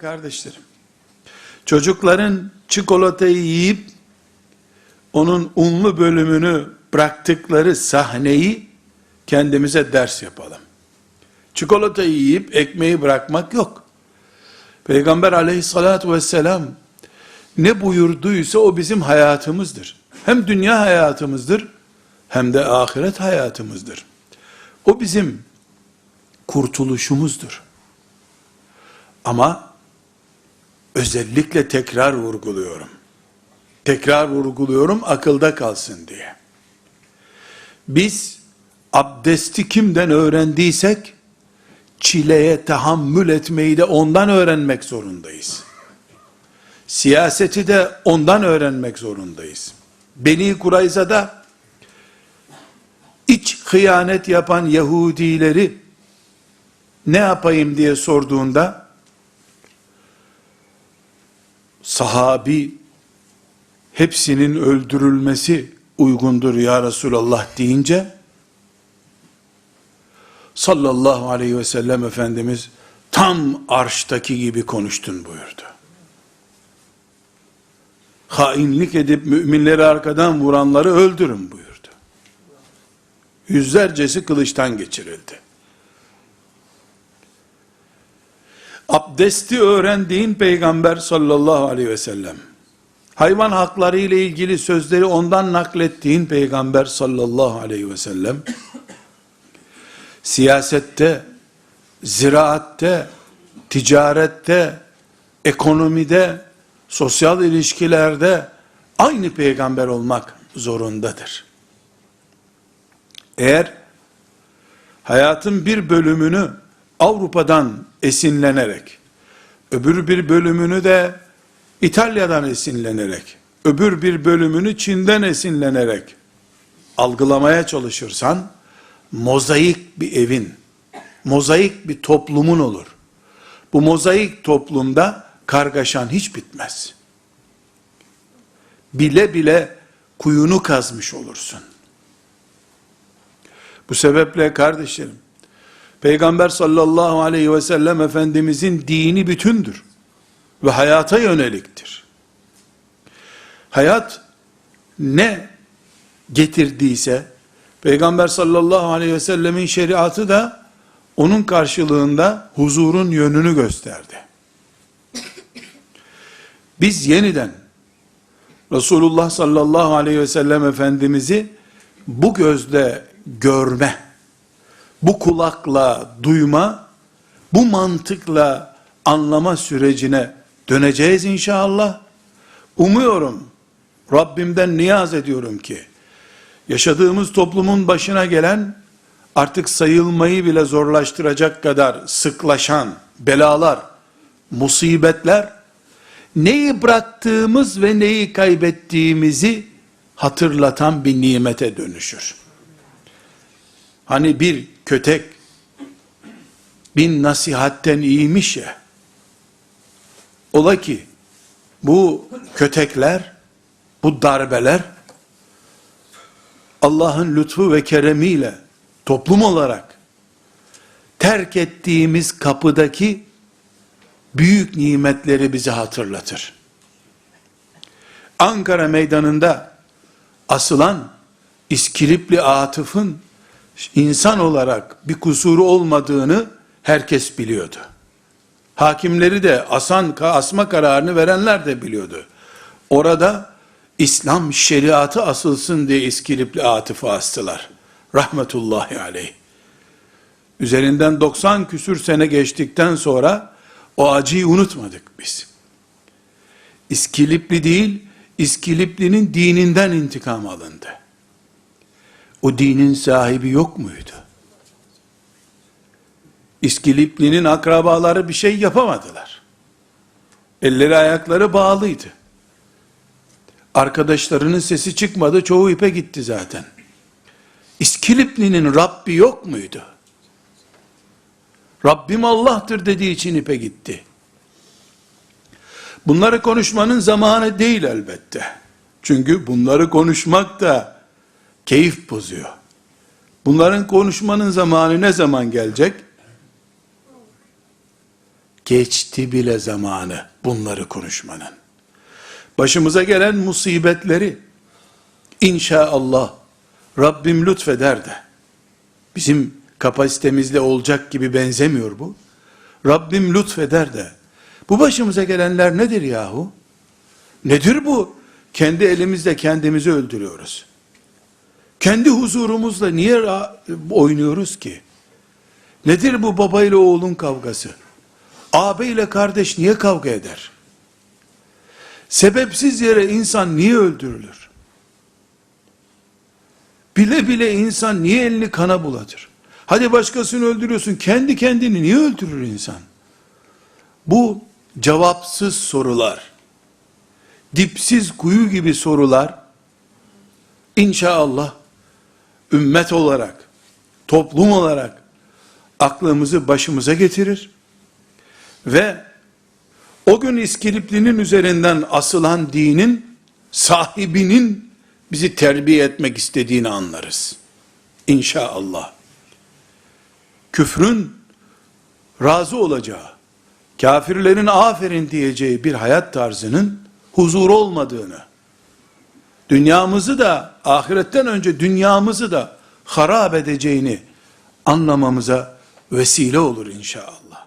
Kardeşlerim, çocukların çikolatayı yiyip onun unlu bölümünü bıraktıkları sahneyi kendimize ders yapalım. Çikolatayı yiyip ekmeği bırakmak yok. Peygamber aleyhissalatü vesselam ne buyurduysa o bizim hayatımızdır. Hem dünya hayatımızdır hem de ahiret hayatımızdır. O bizim kurtuluşumuzdur. Ama özellikle tekrar vurguluyorum. Tekrar vurguluyorum akılda kalsın diye. Biz abdesti kimden öğrendiysek çileye tahammül etmeyi de ondan öğrenmek zorundayız. Siyaseti de ondan öğrenmek zorundayız. Beni Kurayza'da iç hıyanet yapan Yahudileri ne yapayım diye sorduğunda sahabi hepsinin öldürülmesi uygundur ya Resulallah deyince sallallahu aleyhi ve sellem Efendimiz tam arştaki gibi konuştun buyurdu. Hainlik edip müminleri arkadan vuranları öldürün buyurdu. Yüzlercesi kılıçtan geçirildi. Abdesti öğrendiğin peygamber sallallahu aleyhi ve sellem, hayvan hakları ile ilgili sözleri ondan naklettiğin peygamber sallallahu aleyhi ve sellem, siyasette, ziraatte, ticarette, ekonomide, sosyal ilişkilerde aynı peygamber olmak zorundadır. Eğer hayatın bir bölümünü Avrupa'dan esinlenerek, öbür bir bölümünü de İtalya'dan esinlenerek, öbür bir bölümünü Çin'den esinlenerek algılamaya çalışırsan, mozaik bir evin, mozaik bir toplumun olur. Bu mozaik toplumda kargaşan hiç bitmez. Bile bile kuyunu kazmış olursun. Bu sebeple kardeşlerim, Peygamber sallallahu aleyhi ve sellem Efendimizin dini bütündür. Ve hayata yöneliktir. Hayat ne getirdiyse, Peygamber sallallahu aleyhi ve sellemin şeriatı da onun karşılığında huzurun yönünü gösterdi. Biz yeniden Resulullah sallallahu aleyhi ve sellem Efendimiz'i bu gözle görme, bu kulakla duyma, bu mantıkla anlama sürecine döneceğiz inşallah. Umuyorum, Rabbimden niyaz ediyorum ki, yaşadığımız toplumun başına gelen, artık sayılmayı bile zorlaştıracak kadar sıklaşan belalar, musibetler, neyi bıraktığımız ve neyi kaybettiğimizi hatırlatan bir nimete dönüşür. Hani bir kötek bin nasihatten iyiymiş ya. Ola ki bu kötekler, bu darbeler Allah'ın lütfu ve keremiyle toplum olarak terk ettiğimiz kapıdaki büyük nimetleri bize hatırlatır. Ankara meydanında asılan İskilipli Atıf'ın insan olarak bir kusuru olmadığını herkes biliyordu. Hakimleri de asan asma kararını verenler de biliyordu. Orada İslam şeriatı asılsın diye İskilipli Atıf'ı astılar. Rahmetullahi aleyh. Üzerinden 90 küsür sene geçtikten sonra o acıyı unutmadık biz. İskilipli değil, İskilipli'nin dininden intikam alındı. O dinin sahibi yok muydu? İskilipli'nin akrabaları bir şey yapamadılar. Elleri ayakları bağlıydı. Arkadaşlarının sesi çıkmadı, çoğu ipe gitti zaten. İskilipli'nin Rabbi yok muydu? Rabbim Allah'tır dediği için ipe gitti. Bunları konuşmanın zamanı değil elbette. Çünkü bunları konuşmak da keyif bozuyor. Bunların konuşmanın zamanı ne zaman gelecek? Geçti bile zamanı bunları konuşmanın. Başımıza gelen musibetleri inşallah Rabbim lütfeder de bizim kapasitemizle olacak gibi benzemiyor bu. Rabbim lütfeder de bu başımıza gelenler nedir yahu? Nedir bu? Kendi elimizle kendimizi öldürüyoruz. Kendi huzurumuzla niye oynuyoruz ki? Nedir bu baba ile oğlun kavgası? Ağabey ile kardeş niye kavga eder? Sebepsiz yere insan niye öldürülür? Bile bile insan niye elini kana bulatır? Hadi başkasını öldürüyorsun, kendi kendini niye öldürür insan? Bu cevapsız sorular, dipsiz kuyu gibi sorular, inşallah ümmet olarak, toplum olarak aklımızı başımıza getirir ve o gün İskilipli'nin üzerinden asılan dinin sahibinin bizi terbiye etmek istediğini anlarız. İnşallah. Küfrün razı olacağı, kafirlerin aferin diyeceği bir hayat tarzının huzur olmadığını, dünyamızı da ahiretten önce dünyamızı da harap edeceğini anlamamıza vesile olur inşallah.